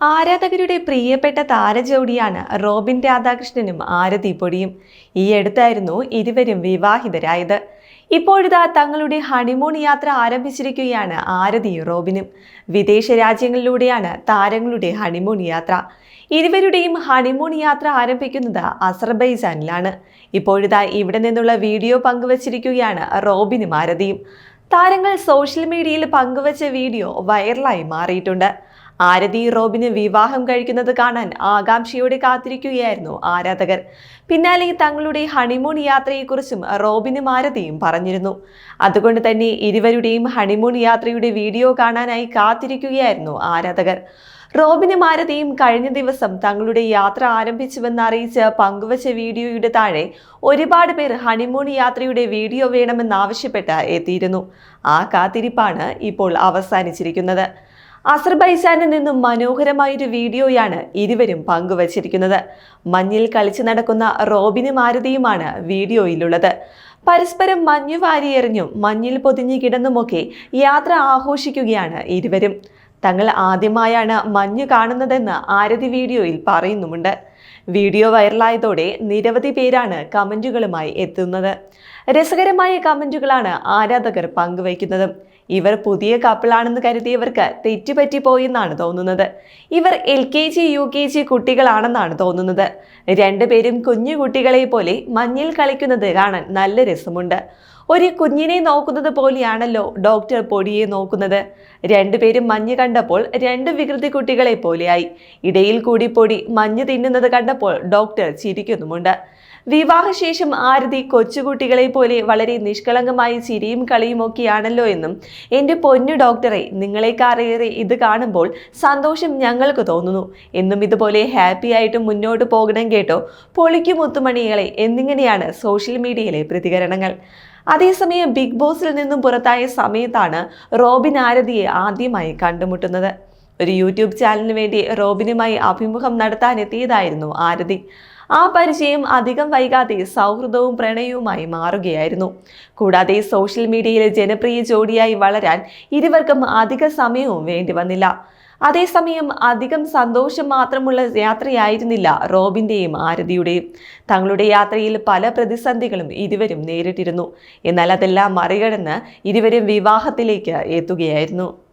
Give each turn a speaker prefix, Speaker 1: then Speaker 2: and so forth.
Speaker 1: ആരാധകരുടെ പ്രിയപ്പെട്ട താരജോഡിയാണ് റോബിൻ രാധാകൃഷ്ണനും ആരതി പൊടിയും. ഈ അടുത്തായിരുന്നു ഇരുവരും വിവാഹിതരായത്. ഇപ്പോഴിതാ തങ്ങളുടെ ഹണിമൂൺ യാത്ര ആരംഭിച്ചിരിക്കുകയാണ് ആരതി റോബിനും. വിദേശ രാജ്യങ്ങളിലൂടെയാണ് താരങ്ങളുടെ ഹണിമൂൺ യാത്ര. ഇരുവരുടെയും ഹണിമൂൺ യാത്ര ആരംഭിക്കുന്നത് അസർബൈജാനിലാണ്. ഇപ്പോഴിതാ ഇവിടെ നിന്നുള്ള വീഡിയോ പങ്കുവച്ചിരിക്കുകയാണ് റോബിനും ആരതിയും. താരങ്ങൾ സോഷ്യൽ മീഡിയയിൽ പങ്കുവച്ച വീഡിയോ വൈറലായി മാറിയിട്ടുണ്ട്. ആരതി റോബിന് വിവാഹം കഴിക്കുന്നത് കാണാൻ ആകാംക്ഷയോടെ കാത്തിരിക്കുകയായിരുന്നു ആരാധകർ. പിന്നാലെ തങ്ങളുടെ ഹണിമൂൺ യാത്രയെക്കുറിച്ചും റോബിനും ആരതിയും പറഞ്ഞിരുന്നു. അതുകൊണ്ട് തന്നെ ഇരുവരുടെയും ഹണിമൂൺ യാത്രയുടെ വീഡിയോ കാണാനായി കാത്തിരിക്കുകയായിരുന്നു ആരാധകർ. റോബിനും ആരതിയും കഴിഞ്ഞ ദിവസം തങ്ങളുടെ യാത്ര ആരംഭിച്ചുവെന്ന് അറിയിച്ച് പങ്കുവച്ച വീഡിയോയുടെ താഴെ ഒരുപാട് പേർ ഹണിമൂൺ യാത്രയുടെ വീഡിയോ വേണമെന്നാവശ്യപ്പെട്ട് എത്തിയിരുന്നു. ആ കാത്തിരിപ്പാണ് ഇപ്പോൾ അവസാനിച്ചിരിക്കുന്നത്. അസർബൈജാനിൽ നിന്നും മനോഹരമായൊരു വീഡിയോയാണ് ഇരുവരും പങ്കുവച്ചിരിക്കുന്നത്. മഞ്ഞിൽ കളിച്ചു നടക്കുന്ന റോബിനും ആരതിയുമാണ് വീഡിയോയിലുള്ളത്. പരസ്പരം മഞ്ഞു വാരിയെറിഞ്ഞും മഞ്ഞിൽ പൊതിഞ്ഞു കിടന്നുമൊക്കെ യാത്ര ആഘോഷിക്കുകയാണ് ഇരുവരും. തങ്ങൾ ആദ്യമായാണ് മഞ്ഞ് കാണുന്നതെന്ന് ആരതി വീഡിയോയിൽ പറയുന്നുമുണ്ട്. വീഡിയോ വൈറലായതോടെ നിരവധി പേരാണ് കമന്റുകളുമായി എത്തുന്നത്. രസകരമായ കമന്റുകളാണ് ആരാധകർ പങ്കുവയ്ക്കുന്നത്. ഇവർ പുതിയ കപ്പിളാണെന്ന് കരുതിയവർക്ക് തെറ്റുപറ്റിപ്പോയെന്നാണ് തോന്നുന്നത്. ഇവർ L K G U K G കുട്ടികളാണെന്നാണ് തോന്നുന്നത്. രണ്ടുപേരും കുഞ്ഞു കുട്ടികളെ പോലെ മഞ്ഞിൽ കളിക്കുന്നത് കാണാൻ നല്ല രസമുണ്ട്. ഒരു കുഞ്ഞിനെ നോക്കുന്നത് പോലെയാണല്ലോ ഡോക്ടർ പൊടിയെ നോക്കുന്നത്. രണ്ടുപേരും മഞ്ഞ് കണ്ടപ്പോൾ രണ്ട് വികൃതി കുട്ടികളെ പോലെയായി. ഇടയിൽ കൂടി പൊടി മഞ്ഞ് തിന്നുന്നത് കണ്ടപ്പോൾ ഡോക്ടർ ചിരിക്കുന്നുമുണ്ട്. വിവാഹശേഷം ആരതി കൊച്ചുകുട്ടികളെ പോലെ വളരെ നിഷ്കളങ്കമായി ചിരിയും കളിയും ഒക്കെയാണല്ലോ എന്നും എന്റെ പൊന്നു ഡോക്ടറെ നിങ്ങളെക്കാറേറെ ഇത് കാണുമ്പോൾ സന്തോഷം ഞങ്ങൾക്ക് തോന്നുന്നു. എന്നും ഇതുപോലെ ഹാപ്പി ആയിട്ട് മുന്നോട്ട് പോകണം കേട്ടോ. പൊളിക്കും മുത്തുമണികളെ എന്നിങ്ങനെയാണ് സോഷ്യൽ മീഡിയയിലെ പ്രതികരണങ്ങൾ. അതേസമയം ബിഗ് ബോസിൽ നിന്നും പുറത്തായ സമയത്താണ് റോബിൻ ആരതിയെ ആദ്യമായി കണ്ടുമുട്ടുന്നത്. ഒരു യൂട്യൂബ് ചാനലിന് വേണ്ടി റോബിനുമായി അഭിമുഖം നടത്താനെത്തിയതായിരുന്നു ആരതി. ആ പരിചയം അധികം വൈകാതെ സൗഹൃദവും പ്രണയവുമായി മാറുകയായിരുന്നു. കൂടാതെ സോഷ്യൽ മീഡിയയിലെ ജനപ്രിയ ജോഡിയായി വളരാൻ ഇരുവർക്കും അധിക സമയവും വേണ്ടി വന്നില്ല. അതേസമയം അധികം സന്തോഷം മാത്രമുള്ള യാത്രയായിരുന്നില്ല റോബിന്റെയും ആരതിയുടെയും. തങ്ങളുടെ യാത്രയിൽ പല പ്രതിസന്ധികളും ഇരുവരും നേരിട്ടിരുന്നു. എന്നാൽ അതെല്ലാം മറികടന്ന് ഇരുവരും വിവാഹത്തിലേക്ക് എത്തുകയായിരുന്നു.